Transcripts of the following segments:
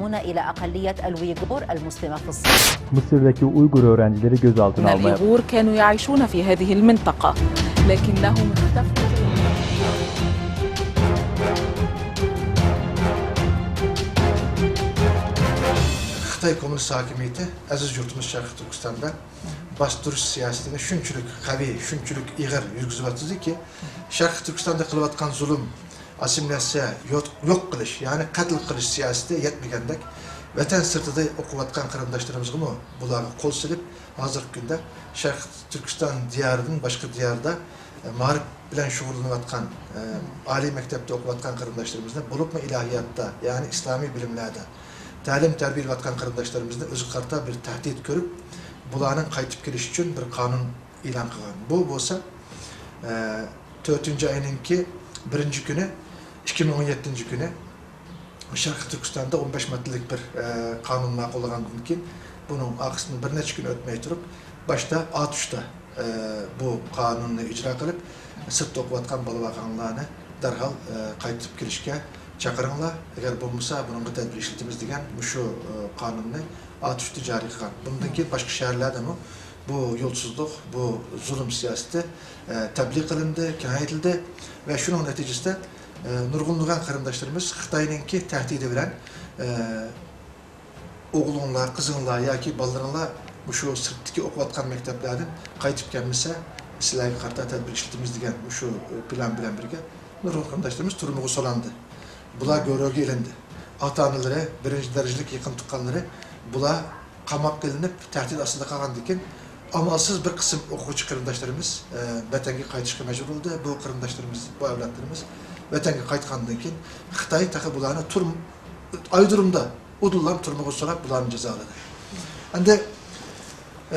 ينتمون إلى أقلية الويغور المسلمة في الصين Mısır'daki Uygur öğrencileri gözaltına أن almaya الإيغور كانوا يعيشون في هذه المنطقة لكنهم اختفوا Xitay Komünist hakimiyeti aziz yurtimiz Şarkı Türkistan'da bastırış siyasetini şunçuluk kavi, şunçuluk iğir yürgüzüvatızı ki Şarkı Türkistan'da kılıvatkan zulüm, asimilasiya yo'q qilish ya'ni qatl qilish siyosatiga yetmagandek vatan sirtida o'qiyotgan qarindoshlarimiz bularni qo'l silib hozirgi kunda sharq turkiston diyaridan boshqa diyorda e, ma'rif bilan shug'ullanayotgan e, oliy maktabda o'qiyotgan qarindoshlarimizni bo'libmi ilohiyotda ya'ni islomiy bilimlarda ta'lim tarbiya qilayotgan qarindoshlarimizni o'zi bir tahdid ko'rib bularning qaytib kelishi uchun bir qonun e'lon qilgan bu bo'lsa e, to'rtinchi oyninki birinchi kuni ikki ming o'n yettinchi kuni sharqiy turkistonda o'n besh martalik bir e, qonun ma'qullagandan keyin buni orqasidan bir necha kun o'tmay turib boshda otushda e, bu qonunni ijro qilib sirtda o'qiyotgan bolabaqanglarni darhol e, qaytib kelishga chaqiringlar agar bo'lmasa bunga tadbir ishlatamiz degan shu e, qonunni otushda joriy qilgan bundan keyin boshqa shaharlardami bu yo'lsizlik bu zulm siyosati e, tabliğ qilindi kengaytirildi va shuning natijasida e, nurg'unlagan qarindoshlarimiz xitoyninki tahdidi bilan e, o'g'linglar qizinglar yoki bolalaringlar shu sirtdagi o'qiyotgan maktablardan qaytib kelmasa sizlarga qarta tadbir ishlatamiz degan shu plan bilan birga nurg'un qarindoshlarimiz turmuga solandi bular görevga ilindi ota onalari birinchi darajalik yaqin tuqqanlari bular qamoqqa ilinib tahdid ostida qolgandan keyin amalsiz bir qism o'quvchi qarindoshlarimiz e, vatanga qaytishga majbur bo'ldi bu qarindoshlarimiz bu avlodlarimiz vatanga qaytgandan keyin xitoy taqa bularni tur aydirimda udullam turmuga so'rab bularni jazoladi endi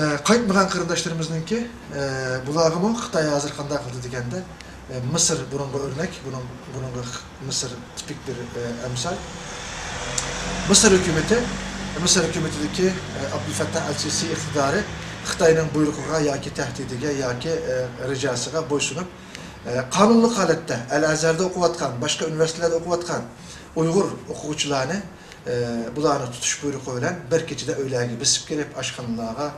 e, qaytmagan qarindoshlarimizniki e, bulargami xitoy hozir qanday qildi deganda e, misr bunga o'rnak buning bunga misr tipik bir e, emsal. Mısır hükümeti, Mısır hükümetindeki e, Abdülfettah el-Sisi iktidarı Xitayning buyruğuna yoki tahdidiga yoki e, ricasına boysunup e, qonunli holatda Al-Azharda o'qiyotgan, boshqa universitetlarda o'qiyotgan Uyg'ur o'quvchilarni e, bularni tutish buyrug'i bilan bir kechada uylarga bisib kelib, oshxonalarga,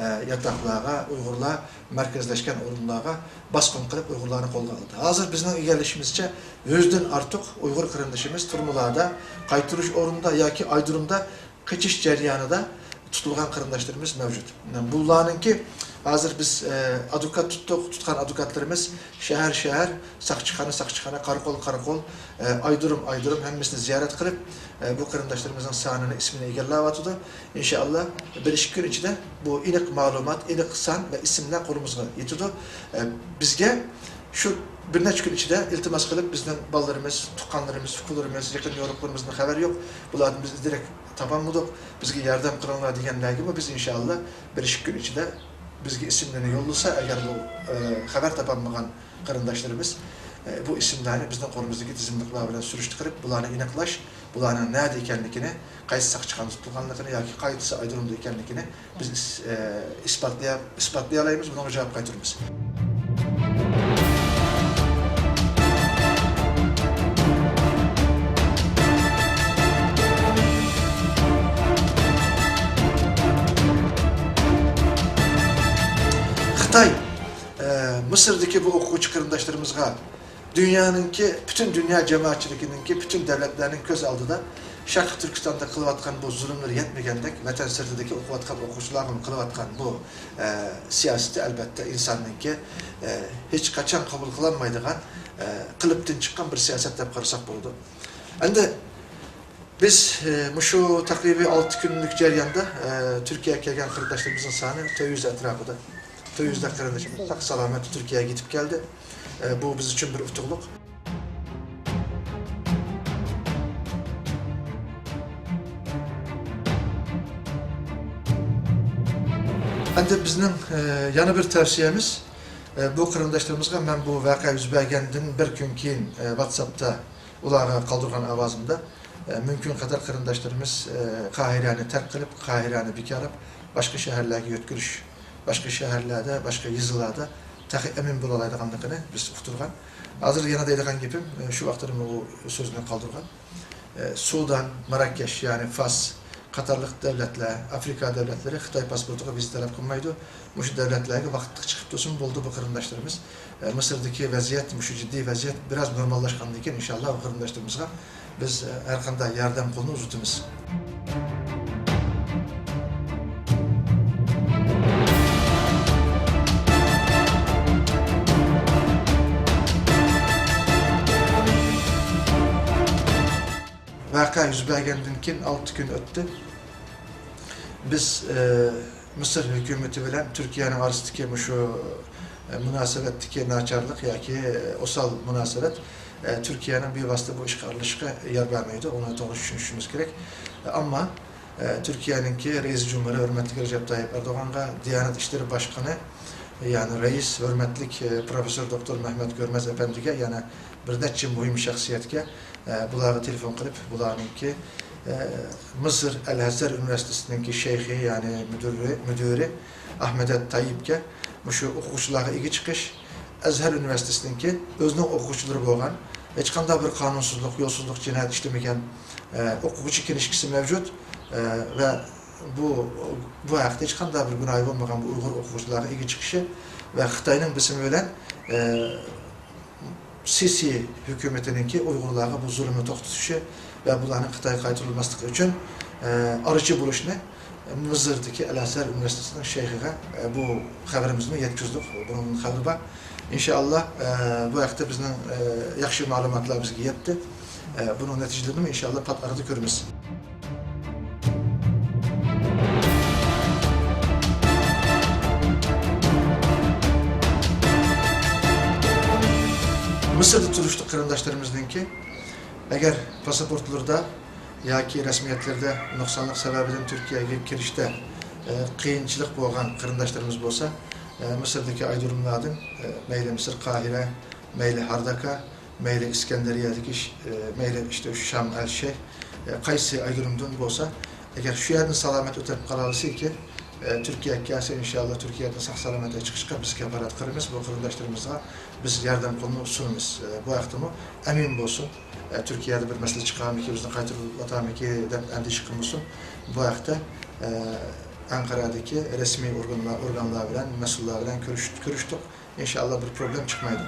e, yotoqlarga, Uyg'urlar markazlashgan o'rinlarga bosqin qilib Uyg'urlarni qo'lga oldi. Hozir bizning egallashimizcha 100 dan ortiq Uyg'ur qarindoshimiz turmularda, qaytirish o'rnida yoki aydirimda kaçış jarayonida tutilgan qarindoshlarimiz mavjud. Bularninki hozir biz e, advokat tutdik, tutgan advokatlarimiz shahar shahar, saqchixona saqchixona, qarakol qarakol, e, aydirim aydirim hammasini ziyorat qilib, e, bu qarindoshlarimizning sonini, ismini egallayotdi. Inshaalloh bir ikki kun ichida bu aniq ma'lumot, aniq son va ismlar qo'limizga yetadi. E, bizga shu bir necha kun ichida iltimos qilib bizning bolalarimiz, tuqqanlarimiz, fuqarolarimiz, yaqin yo'riqlarimizning xabari yo'q. Bularni biz direkt topolmadik. Bizga yordam qilinglar deganlarga biz inshaalloh bir ikki kun ichida bizga ismlarini yo'llasa agar bu e, xabar topolmagan qarindoshlarimiz e, bu ismlarni bizning qo'limizdagi tizimliklar bilan surishtirib bularni aniqlash bularning nada ekanligini qaysi saqchixona tutilganligini yoki qaydisi aydirimda ekanligini biz is- e, isbotlay isbotlay olamiz bunga javob Mısır'daki bu okuyucu kırımdaşlarımızga dünyanınki, bütün dünya cemaatçiliğininki, bütün devletlerinin köz aldıda Şarkı Türkistan'da kılıvatkan bu zulümler yetmegendek, vatan sırtıdaki okuvatkan okusuların kılıvatkan bu e, siyaseti elbette insanınki e, hiç kaçan kabul kılanmaydıgan, e, kılıptın çıkan bir siyasetle karısak buldu. Endi biz e, şu takribi 6 günlük ceryanda e, Türkiye'ye gelen kırdaşlarımızın sahne 200 etrafıda. 400 da qarindoshimiz saq salomat Turkiyaga yetib keldi. E, bu biz uchun bir utuqliq. Endi bizning e, yana bir tavsiyamiz e, bu qarindoshlarımizga men bu voqea yuz bergandan bir kun keyin e, WhatsAppda ularga qoldirgan ovozimda e, mumkin qadar qarindoshlarimiz e, Qahirani tark qilib, Qahirani bekorib, boshqa shaharlarga yo'tkirish, boshqa shaharlarda, boshqa yezlarda tahi emin bo'la oladiganligini biz uqtirgan. Hozir yana deydigan gapim, e, shu vaqtda bu so'zni qoldirgan. e, Sudan, Marrakeş yani Fas, Katarlık devletler, Afrika devletleri Xitay pasportuga vize talep kılmaydı. Muşu devletlerge vakitlik çıkıp dursun buldu bu kırındaşlarımız. E, Mısır'daki vaziyet, muşu ciddi vaziyet biraz normallaşkandı iken inşallah bu kırındaşlarımızga biz e, her kanda yardım kolunu yüz bergendan keyin 6 gün öttü. Biz e, Mısır hükümeti bilen Türkiye'nin arasındaki şu e, münasebetdeki naçarlık yoki e, osal münasebet e, Türkiye'nin bir vasıta bu işe aralashishga yer bermaydi. Onu to'g'ri tushunishimiz kerak. Ammo Türkiye'ninki reis cumhuri hurmatli Recep Tayyip Erdoğan'a Diyanet İşleri Başkanı e, yani reis hurmatlik e, Profesör Doktor Mehmet Görmez Efendi'ge yani bir neçe muhim shaxsiyatga e, bularga telefon qilib bularninki e, Mısır El Hazar Üniversitesi'ninki şeyhi yani müdürü, müdürü Ahmet Tayyip'ke şu o'quvchilarga ega chiqish Azhar Üniversitesi'ninki o'zining o'quvchilari bo'lgan hech qanday bir qonunsuzlik, yo'lsizlik jinoyat ishlamagan e, o'quvchi kinishkisi mavjud e, va bu bu haqda hech qanday bir gunohi bo'lmagan bu uyg'ur o'quvchilarga ega chiqishi va xitoyning bismi e, Sisi hükümetinki Uygurlarga bu zulmü to'xtatishi ve bularning Xitoyga qaytarilmasligi uchun e, arıcı buluşunu Mısır'daki El Azhar Üniversitesi'nin şeyhiga e, bu xabarimizni yetkazdik. Bunun xabari bor. İnşallah e, bu haqda bizning e, yaxshi ma'lumotlar bizga yetdi. E, bunun neticelerini inşallah pat arada. Mısır'da turuşlu kırındaşlarımızınki eğer pasaportlarda yoki rasmiyatlarda nuqsonlik sababidan Turkiyaga kirishda e, qiyinchilik bo'lgan qarindoshlarimiz bo'lsa e, Misrdagi aydirumlardan e, mayli Misr Qahira, mayli Hardaka, mayli Iskandariyadagi ish- e, mayli işte al Shayh e, qaysi aydirumdan bo'lsa agar shu yerdan salomat o'tib qololsaki e, Türkiye'ye gelse inşallah Türkiye'de sağ salamete çıkışka biz kefaret kırımız bu kırındaşlarımızla biz yardım kolunu sunumuz. E, bu ahtamı emin olsun. E, Türkiye'de bir mesele çıkan ki bizden kaytırılıp atam ki endişe kılmasın. Bu ahta e, Ankara'daki resmi organlar, organlar bilen, mesullar bilen görüştük, görüştük. İnşallah bir problem çıkmaydı.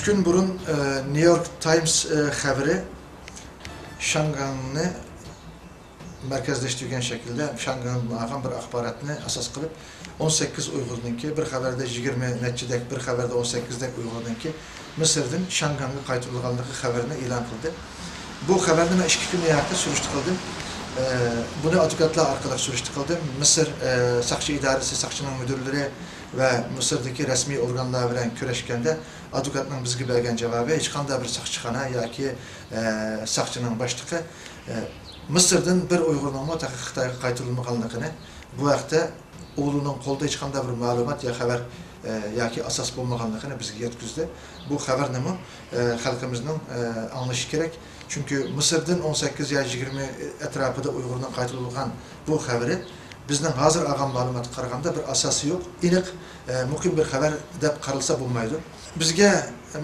Üç gün burun e, New York Times e, haberi Şangan'ı merkezleştirgen şekilde Şangan'ın ağam bir akbaratını asas kılıp 18 Uygur'unki bir haberde 20 neçidek bir haberde 18'dek Uygur'unki Mısır'ın Şangan'ı kaytırılganlığı haberini ilan kıldı. Bu haberden ben iki gün yakında sürüştürüldüm. Ee, bunu advokatlar arkadaş sürüştürüldü. Mısır e, Sakçı İdaresi, Sakçının müdürleri ve Mısır'daki resmi organlar bilen köreşkende advokatning bizga bergan javobi hech qanday bir soqchixona yoki e, soqchining boshlig'i e, misrdan bir uygulama uyg'urnoma xitoyga qaytarilmaganligini bu vaqtda o'g'lining qo'lida hech qanday bir ma'lumot yo xabar e, yoki asos bo'lmaganligini bizga yetkazdi bu xabar nima xalqimizning anglishi kerak. Chunki misrdan o'n sakkiz yo yigirma atrofida uyg'urdan qaytarilgan bu xabari bizning hozir olgan ma'lumotga qaraganda bir asosi yo'q, aniq e, muqim bir xabar deb qaralsa bo'lmaydi. Bizga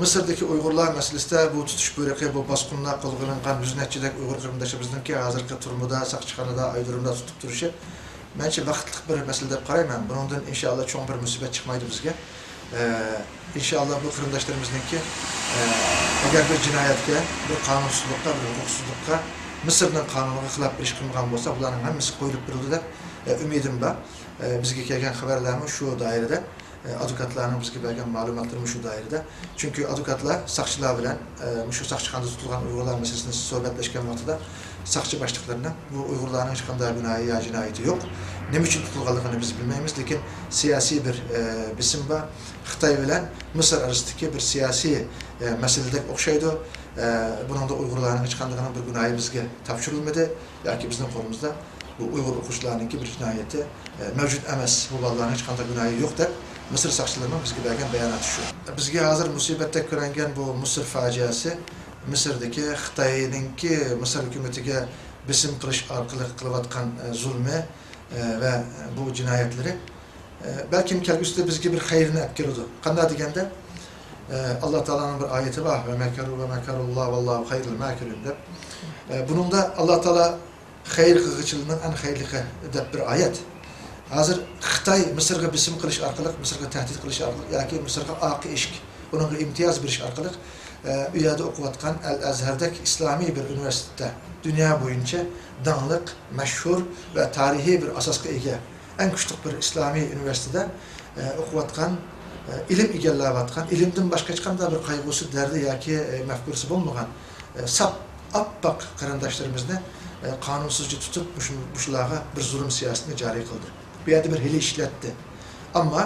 Misrdagi Uyg'urlar masalasida bu tutish buyrug'i, bu bosqinlar qo'lga olingan yuz nechidek Uyg'ur qarindoshlarizningki hozirgi turmida, saqchixonada, aydirimda tutib turishi menimcha vaqtlik bir masala deb qarayman. Bundan inshaalloh cho'ng bir musibat chiqmaydi bizga. E, inshaalloh bu qarindoshlarimizningki e, agar bir jinoyatga, bir qonunsizlikqa, bir huquqsizlikqa Misrning qonuniga xilof bir ish qilmagan bo'lsa, bularning hammasi qo'yilib berildi deb e, umidim bor. E, bizga kelgan xabarlarimiz shu doirada e, advokatlarning bizga bergan ma'lumotlarimiz shu doirada. Chunki advokatlar soqchilar bilan e, shu soqchixonada tutilgan Uyg'urlar masalasini suhbatlashgan vaqtida soqchi boshliqlarining bu Uyg'urlarning hech qanday gunohi yo jinoyati yo'q. Nima uchun tutilganligini biz bilmaymiz, lekin siyosiy bir e, bisim bor. Xitoy bilan Misr orasidagi bir siyosiy e, masaladek o'xshaydi. E, buningda Uyg'urlarning hech qanday bir gunohi bizga topshirilmadi yoki bizning qo'limizda bu Uyg'ur o'quvchilarininki bir jinoyati e, mavjud emas. Bu bolalarning hech qanday gunohi yo'q deb Mısır soqchilarining bizga bergan bayonoti shu. Bizga hozir musibatda ko'rangan bu Misr fojiasi Misrdagi Xitoyninki Misr hukumatiga bisim qilish orqali qilayotgan e, zulmi e, va bu jinoyatlari e, balkim kelgusida bizga bir xayrni olib keladi qanday deganda e, alloh taoloning bir oyati bor va makaru va makarulloh vallohu xayrul makirin deb e, buningda alloh taolo xayr qilg'ichilarning an xayrligi deb bir oyat hozir xitoy misrga bism qilish orqali misrga tahdid qilish orqali yoki misrga oqi eshik unga imtiyoz berish orqali e, yerda o'qiyotgan al azhardagi islomiy bir universitetda dunyo bo'yicha dangliq mashhur va tarixiy bir asosga ega eng kuchli bir islomiy universitetda e, o'qiyotgan e, ilm egallayotgan ilmdan boshqa hech qanday bir yoki e, mafkurasi bo'lmagan e, sap oppoq qarindoshlarimizni e, qonunsizca tutib shu- shularga bir zulm siyosatini joriy qildi bu yerda bir hili ishlatdi ammo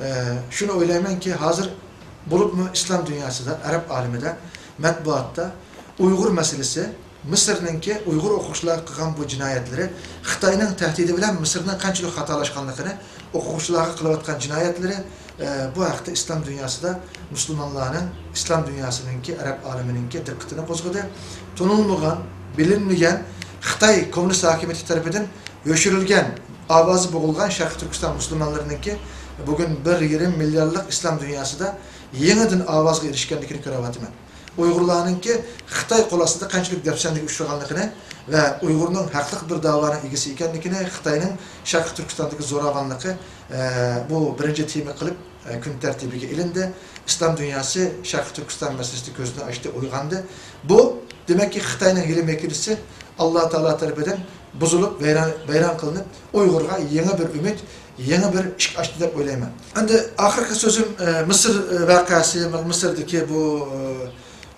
e, shuni o'ylaymanki hozir bo'libmi islom dunyosida arab olimida matbuotda uyg'ur masalasi misrninki uyg'ur o'quvchilar qilgan bu jinoyatlari xitoyning tahdidi bilan misrning qanchalik xatolashganligini o'quvchilarga qilayotgan jinoyatlari e, bu haqda islom dunyosida musulmonlarning islom dunyosiningki arab olimininki diqqatini qo'zg'adi tunilmagan bilinmagan xitoy kommunist hokimiyati tarafidan yo'shirilgan ovozi bo'g'ilgan sharq turkiston musulmonlariniki bugun bir yarim milliardlik islom dunyosida yangidan ovozga erishganligini ko'ryapman. Uyg'urlarninki xitoy qo'l ostida qanchalik dafsanlik uchraganligini va uyg'urning haqliq bir davoni egasi ekanligini xitoyning sharq turkistondagi zo'ravonligi e, bu birinchi tema qilib e, kun tartibiga ilindi. İslom dunyosi sharq turkiston masalasida ko'zini ochdi uyg'ondi. Bu demakki xitoyning ilm ekilisi alloh taolo tarafidan buzilib vayron vayron qilinib uyg'urga yangi bir umid yangi bir ish ochdi deb o'ylayman endi oxirgi so'zim e, misr e, voqeasi misrdagi bu e,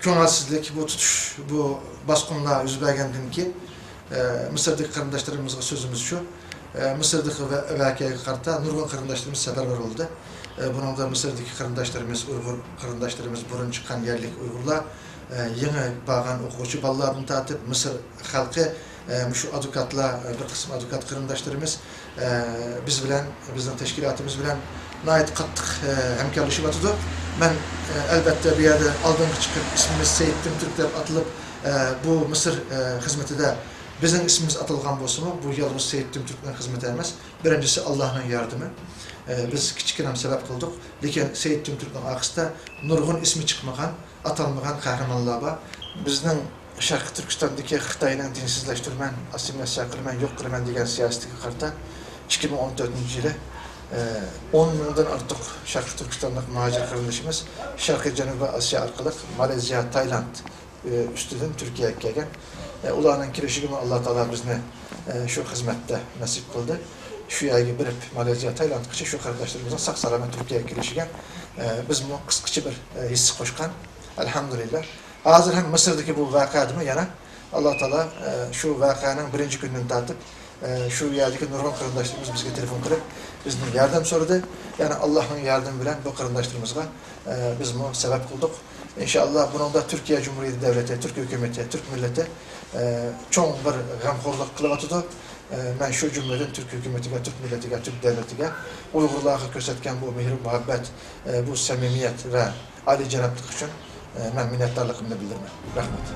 ko'ngilsizlik bu tutish bu bosqinlar yuz bergandan keyin e, misrdagi qarindoshlarimizga so'zimiz shu e, misrdagi va- voqeaga qarata nurg'un qarindoshlarimiz safarbar bo'ldi e, buningda misrdagi qarindoshlarimiz uyg'ur qarindoshlarimiz burun chiqqan yerlik uyg'urlar e, yangi borgan o'quvchi bolalardan tortib misr xalqi e, shu advokatlar e, bir qism advokat qarindoshlarimiz e, biz bilan bizning tashkilotimiz bilan nihoyat qattiq e, hamkorlashyotidi man e, albatta bu yerda oldinga chiqib ismimiz deb atalib e, bu misr e, xizmatida bizning ismimiz atalgan bo'lsimi bu yolg'iz sayid timturkning xizmati emas birinchisi allohning yordami E, biz kichkinam sabab qildik lekin sayid timturkning orqasida nurg'un ismi chiqmagan atalmagan qahramonlar bor bizning sharqi turkistondagi xitoyning dinsizlashtirman assimilyatsiya qilman yo'q qilaman degan siyosatiga qarata ikki ming o'n to'rtinchi yili o'n mingdan ortiq sharqi turkistonlik muhojir qarindoshimiz sharqiy janubiy osiyo orqali malayziya tailand e, ustidan turkiyaga kelgan E, ularning kelishiga alloh taolo bizni e, shu xizmatda nasib qildi shu yerga birib malayziya tailandgacha shu qarindoshlarimizni sog' salomat turkiyaga kelishiga e, biz bu qisqacha bir e, hissa qo'shgan alhamdulillah hozir ham misrdagi bu voqeadimi yana alloh taolo e, shu voqeaning birinchi kunidan tortib e, shu yerdagi nurg'un qarindoshlarimiz bizga telefon qilib bizdan yordam so'radi yana allohning yordami bilan bu qarindoshlarimizga e, biz bu sabab qildik inshaalloh buningda turkiya jumuriyati davlati turk hukumati turk millati e, cho'ng bir g'amxo'rlik qilyotidi e, man shu jumladan turk hukumatiga turk millatiga turk davlatiga uyg'urlarga ko'rsatgan bu mehr muhabbat e, bu samimiyat va oliyjanoblik uchun e, man minnatdorligimni bildiraman rahmat